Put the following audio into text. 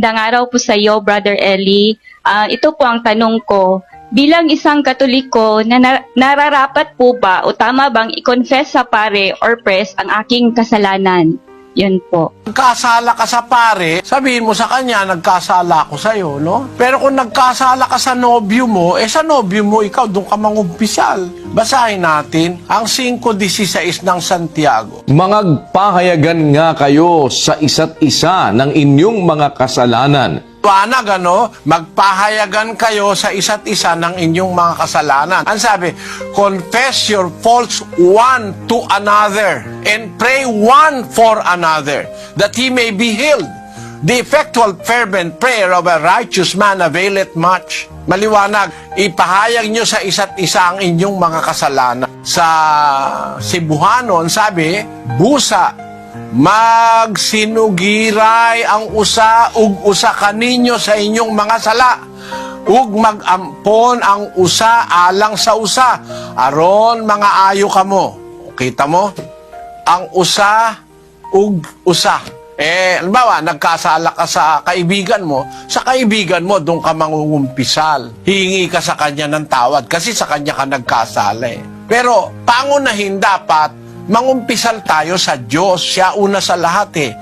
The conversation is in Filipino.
Magandang araw po sa iyo, Brother Eli. Ah, ito po ang tanong ko. Bilang isang katoliko, na- nararapat po ba o tama bang i-confess sa pare or press ang aking kasalanan? Yun po. Nagkasala ka sa pare, sabihin mo sa kanya, nagkasala ako sa'yo, no? Pero kung nagkasala ka sa nobyo mo, eh sa nobyo mo, ikaw doon ka mangumpisal. Basahin natin ang 5.16 ng Santiago. Mangagpahayagan nga kayo sa isa't isa ng inyong mga kasalanan. Wanag, ano? Magpahayagan kayo sa isa't isa ng inyong mga kasalanan. Ang sabi, confess your faults one to another and pray one for another that he may be healed. The effectual fervent prayer of a righteous man availeth much. Maliwanag, ipahayag nyo sa isa't isa ang inyong mga kasalanan. Sa Cebuano, ang sabi, busa, magsinugiray ang usa ug usa kaninyo sa inyong mga sala. Ug magampon ang usa alang sa usa. Aron mga ayo kamo kita mo? Ang usa ug usa. Eh halimbawa nagkasala ka sa kaibigan mo sa kaibigan mo doon ka mangungumpisal. Hingi ka sa kanya ng tawad kasi sa kanya ka nagkasala eh. pero pangunahin dapat mangumpisal tayo sa Diyos. Siya una sa lahat eh